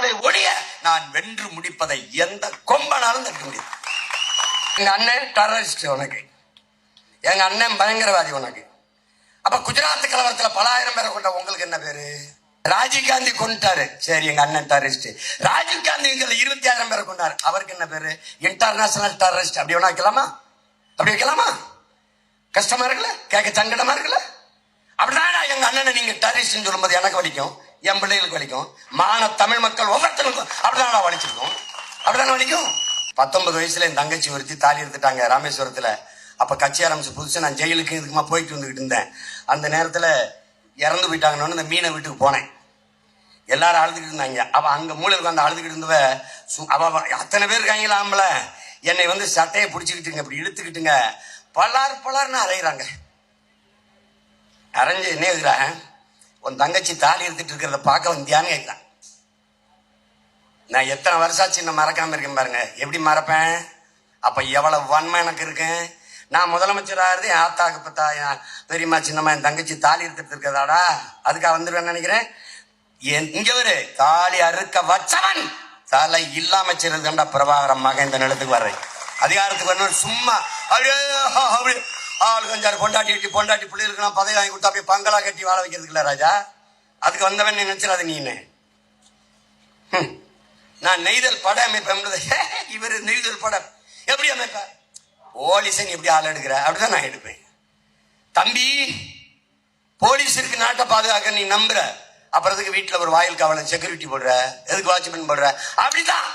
தடுத்தாலே ஒழிய நான் வென்று முடிப்பதை எந்த கொம்பனாலும் தடுக்க முடியாது. எங்க அண்ணன் டெரரிஸ்ட் உனக்கு. எங்க அண்ணன் பயங்கரவாதி உனக்கு. அப்ப குஜராத் கலவரத்துல பல ஆயிரம் பேரை கொண்ட உங்களுக்கு என்ன பேரு? ராஜீவ் காந்தி கொண்டாரு சரி எங்க அண்ணன் டெரரிஸ்ட் ராஜீவ் காந்தி இருபத்தி ஆயிரம் பேரை கொண்டாரு. அவருக்கு என்ன பேரு? இன்டர்நேஷனல் டெரரிஸ்ட் அப்படி வேணா வைக்கலாமா? அப்படி வைக்கலாமா? கஷ்டமா இருக்குல்ல? கேட்க சங்கடமா இருக்குல்ல? அப்படின்னா எங்க அண்ணனை நீங்க டெரரிஸ்ட் சொல்லும்போது எனக்கு வலிக்கும். என் பிள்ளைகளுக்கு வலிக்கும். மான தமிழ் மக்கள் ஒவ்வொருத்தருக்கும் அப்படிதான் வலிச்சிருக்கும். அப்படிதான் வலிக்கும்? பத்தொன்பது வயசுல என் தங்கச்சி ஒருத்தி தாலி எடுத்துட்டாங்க ராமேஸ்வரத்துல. அப்ப கட்சி ஆரம்பிச்சு புதுசு நான் ஜெயிலுக்கு இதுக்குமா போயிட்டு வந்துகிட்டு இருந்தேன். அந்த நேரத்துல இறந்து போயிட்டாங்கன்னு இந்த மீனை வீட்டுக்கு போனேன். எல்லாரும் அழுதுகிட்டு இருந்தாங்க. அவ அங்க மூளை உட்காந்து அழுதுகிட்டு இருந்தவ அவ அத்தனை பேர் இருக்காங்களா ஆம்பளை என்னை வந்து சட்டையை பிடிச்சிக்கிட்டுங்க இப்படி இழுத்துக்கிட்டுங்க. பலார் பலார்னு அரைகிறாங்க அரைஞ்சு என்ன இருக்கிறாங்க உன் தங்கச்சி தாலி எடுத்துட்டு இருக்கிறத பார்க்க வந்தியான்னு கேட்கிறான் நான் எத்தனை வருஷம் சின்ன மறக்காம இருக்கேன் பாருங்க. எப்படி மறப்பேன்? அப்ப எவ்வளவு வன்மை எனக்கு இருக்கேன் நான் முதலமைச்சராகிறது என் ஆத்தாக்கு பத்தா என் பெரியம்மா சின்னம்மா என் தங்கச்சி தாலி எடுத்துட்டு இருக்கிறதாடா? அதுக்காக வந்துடுவேன் நினைக்கிறேன். என்- இங்க ஒரு தாலி அறுக்க வச்சவன். தலை இல்லாம செய்யறதுண்டா பிரபாகரம் மகன் இந்த நிலத்துக்கு வர்றேன். அதிகாரத்துக்கு வரணும் சும்மா அப்படியே அப்படி ஆளுக்கு கொஞ்சம் பொண்டாட்டி கட்டி பொண்டாட்டி பிள்ளைகளுக்கு பதவி வாங்கி கொடுத்தா அப்படியே பங்களா கட்டி வாழ வைக்கிறதுக்கு இல்லை ராஜா. அதுக்கு வந்தவன் நீ நினைச்சிடாத நீனு நான் நெய்தல் படம் அமைப்பேன் இவர் நெய்தல் படம் எப்படி அமைப்பார்? போலீஸை எப்படி ஆள் எடுக்கிற அப்படிதான் நான் எடுப்பேன். தம்பி போலீஸ் இருக்கு நாட்டை பாதுகாக்க நீ நம்புற. அப்புறத்துக்கு வீட்டில் ஒரு வாயில் காவலன் செக்யூரிட்டி போடுற. எதுக்கு வாட்ச்மேன் போடுற? அப்படிதான்.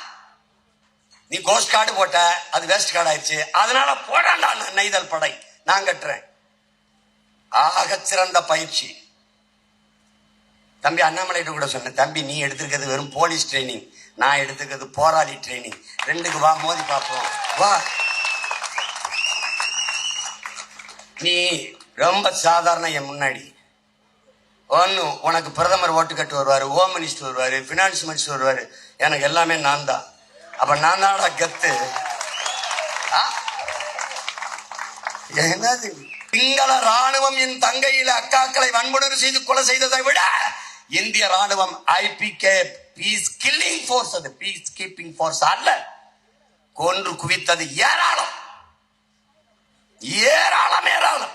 நீ கோஸ்ட் கார்டு போட்ட. அது வேஸ்ட் கார்டு ஆயிடுச்சு. அதனால போடாண்டா நான் நெய்தல் படை. நான் கட்டுறேன். ஆக சிறந்த பயிற்சி. தம்பி அண்ணாமலைகிட்ட கூட சொன்னேன் தம்பி நீ எடுத்திருக்கிறது வெறும் போலீஸ் ட்ரைனிங். நான் எடுத்துக்கிறது போராளி ட்ரைனிங். ரெண்டுக்கு வா மோதி பார்ப்போம். வா. நீ ரொம்ப சாதாரண என் முன்னாடி. ஒன்று உனக்கு பிரதமர் ஓட்டு கட்டு வருவார் ஹோம் மினிஸ்டர் வருவார் ஃபினான்ஸ் மினிஸ்டர் வருவார். எனக்கு எல்லாமே நான் தான் அப்போ நான் தான்டா கத்து. ஆ? என்னது? சிங்கள ராணுவம் என் தங்கையில அக்காக்களை வன்புணர்வு செய்து கொலை செய்ததை விட இந்திய ராணுவம் ஐபிகே பீஸ் கில்லிங் ஃபோர்ஸ் அது. பீஸ் கீப்பிங் ஃபோர்ஸ் அல்ல. கொன்று குவித்தது ஏராளம். ஏராளம் ஏராளம்.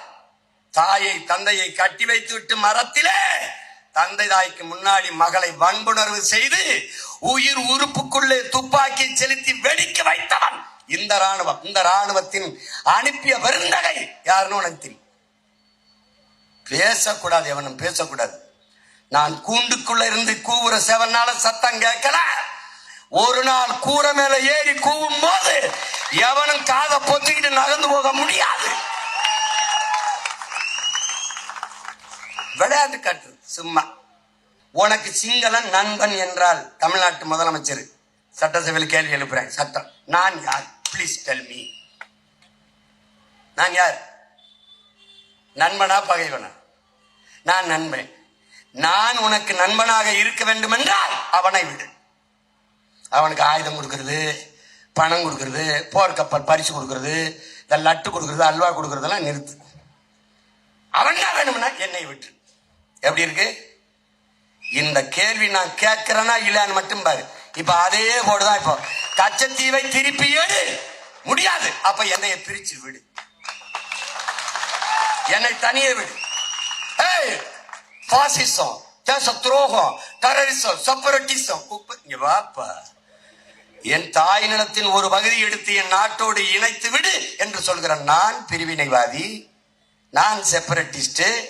தாயை தந்தையை கட்டி வைத்து விட்டு மரத்திலே தந்தை தாய்க்கு முன்னாடி மகளை வன்புணர்வு செய்து உயிர் உறுப்புக்குள்ளே துப்பாக்கி செலுத்தி வெடிக்க வைத்தவன். இந்த ராணுவம் இந்த ராணுவத்தின் அனுப்பிய வருந்தகை யாருன்னு உனக்கு தெரியும். பேசக்கூடாது எவனும் பேசக்கூடாது. நான் கூண்டுக்குள்ள இருந்து கூவுற செவனால சத்தம் கேட்கல. ஒரு நாள் கூரை மேல ஏறி கூவும் போது எவனும் காதை பொத்திக்கிட்டு நகர்ந்து போக முடியாது. விளையாட்டு காட்டு சும்மா. உனக்கு சிங்களன் நண்பன் என்றால் தமிழ்நாட்டு முதலமைச்சர் சட்டசபையில் கேள்வி எழுப்புறேன் சட்டம். நான் யார்? ப்ளீஸ் டெல் மீ நான் யார்? நண்பனா பகைவனா? நான் நண்பன். நான் உனக்கு நண்பனாக இருக்க வேண்டும் என்றால் அவனை விடு. அவனுக்கு ஆயுதம் கொடுக்கறது பணம் கொடுக்கறது போர்க்கப்பல் பரிசு கொடுக்கறது இந்த லட்டு கொடுக்கறது அல்வா கொடுக்கறதெல்லாம் நிறுத்து. அவன் தான் வேணும்னா என்னை விட்டு. எப்படி இருக்கு? இந்த கேள்வி நான் கேட்கிறேன்னா இல்லைன்னு மட்டும் பாரு. இப்போ அதே போடுதான் இப்போ. கச்சத்தீவை திருப்பி எடு. முடியாது. அப்ப என்னைய பிரிச்சு விடு. என்னை தனியே விடு. ஏய் பாசிசம் தேச துரோகம் டெரரிசம் செப்பரட்டிசம் இங்க வாப்பா. என் தாய் நிலத்தின் ஒரு பகுதி எடுத்து என் நாட்டோடு இணைத்து விடு என்று சொல்கிற நான் பிரிவினைவாதி நான் செப்பரட்டிஸ்ட்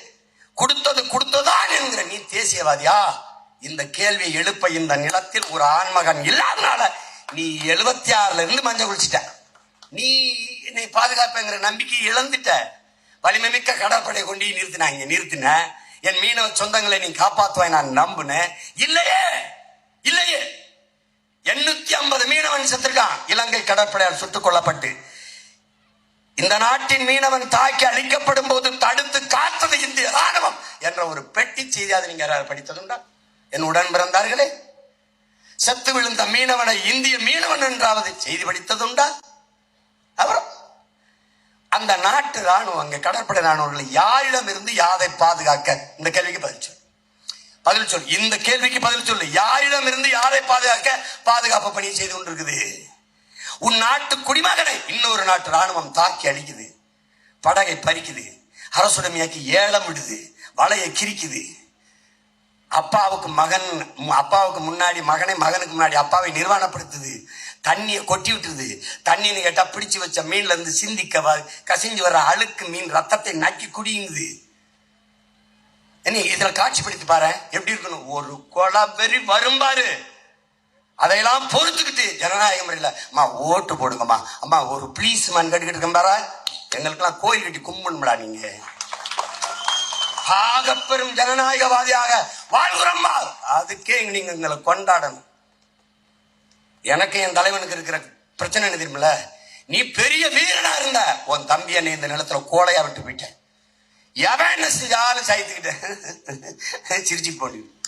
கொடுத்தது கொடுத்ததான் என்கிற நீ தேசியவாதியா? இந்த கேள்வியை எழுப்ப இந்த நிலத்தில் ஒரு ஆண்மகன் இல்லாதனால நீ எழுபத்தி ஆறுல இருந்து மஞ்சள் குளிச்சிட்ட. நீ என்னை பாதுகாப்புங்கிற நம்பிக்கை இழந்துட்ட. வலிமை மிக்க கடற்படை கொண்டு நிறுத்தினாங்க நிறுத்தின என் மீனவ சொந்தங்களை நீ காப்பாத்துவாய் நான் நம்புனேன் இல்லையே! இல்லையே! எண்ணூத்தி ஐம்பது மீனவன் செத்துருக்கான். இலங்கை கடற்படையால் சுட்டுக் கொல்லப்பட்டு. இந்த நாட்டின் மீனவன் தாக்கி அழிக்கப்படும் போது தடுத்து காத்தது இந்திய ராணுவம் என்ற ஒரு பெட்டி செய்தி அதை நீங்க யாராவது படித்ததுண்டா? என் உடன் பிறந்தார்களே! செத்து விழுந்த மீனவனை இந்திய மீனவன் என்றாவது செய்தி படித்ததுண்டா? அப்புறம் அந்த நாட்டு ராணுவம் அங்க கடற்படை ராணுவங்கள் யாரிடம் இருந்து யாரை பாதுகாக்க? இந்த கேள்விக்கு பதில் சொல்லு. பதில் சொல்லு இந்த கேள்விக்கு பதில் சொல்லு. யாரிடம் இருந்து யாரை பாதுகாக்க? பாதுகாப்பு பணியை செய்து கொண்டிருக்குது. உன் நாட்டு குடிமகனை இன்னொரு நாட்டு ராணுவம் தாக்கி அடிக்குது படகை பறிக்குது. அரசுடைமையாக்கி ஏலம் விடுது வலையை கிரிக்குது. அப்பாவுக்கு மகன் அப்பாவுக்கு முன்னாடி மகனை மகனுக்கு முன்னாடி அப்பாவை நிர்வாணப்படுத்துது. தண்ணியை கொட்டி விட்டுருது. தண்ணின்னு கேட்டால் பிடிச்சி வச்ச மீன்ல இருந்து சிந்திக்க கசிஞ்சு வர அழுக்கு மீன் ரத்தத்தை நக்கி குடியுங்குது என்ன இதுல காட்சிப்படுத்தி பாரு எப்படி இருக்கணும்? ஒரு கொலவெறி வரும்பாரு அதையெல்லாம் பொறுத்துக்கிட்டு ஜனநாயக முறையில் அம்மா ஓட்டு போடுங்கம்மா. அம்மா ஒரு ப்ளீஸ் மேன் கட்டிக்கிட்டு இருக்கேன் பாரா. எங்களுக்கெல்லாம் கோயில் கட்டி கும்பிடுங்களா நீங்க. ஆகப்பெரும் ஜனநாயகவாதியாக வாழ்கிறோம்மா. அதுக்கே நீங்க எங்களை கொண்டாடணும். எனக்கு என் தலைவனுக்கு இருக்கிற பிரச்சனை என்ன தெரியுமில்ல? நீ பெரிய வீரனா இருந்த உன் தம்பி என்னை இந்த நிலத்துல கோலையா விட்டு போயிட்டேன் எவன் என்ன செஞ்சாலும் சாய்த்துக்கிட்டேன். சிரிச்சு போட்டு.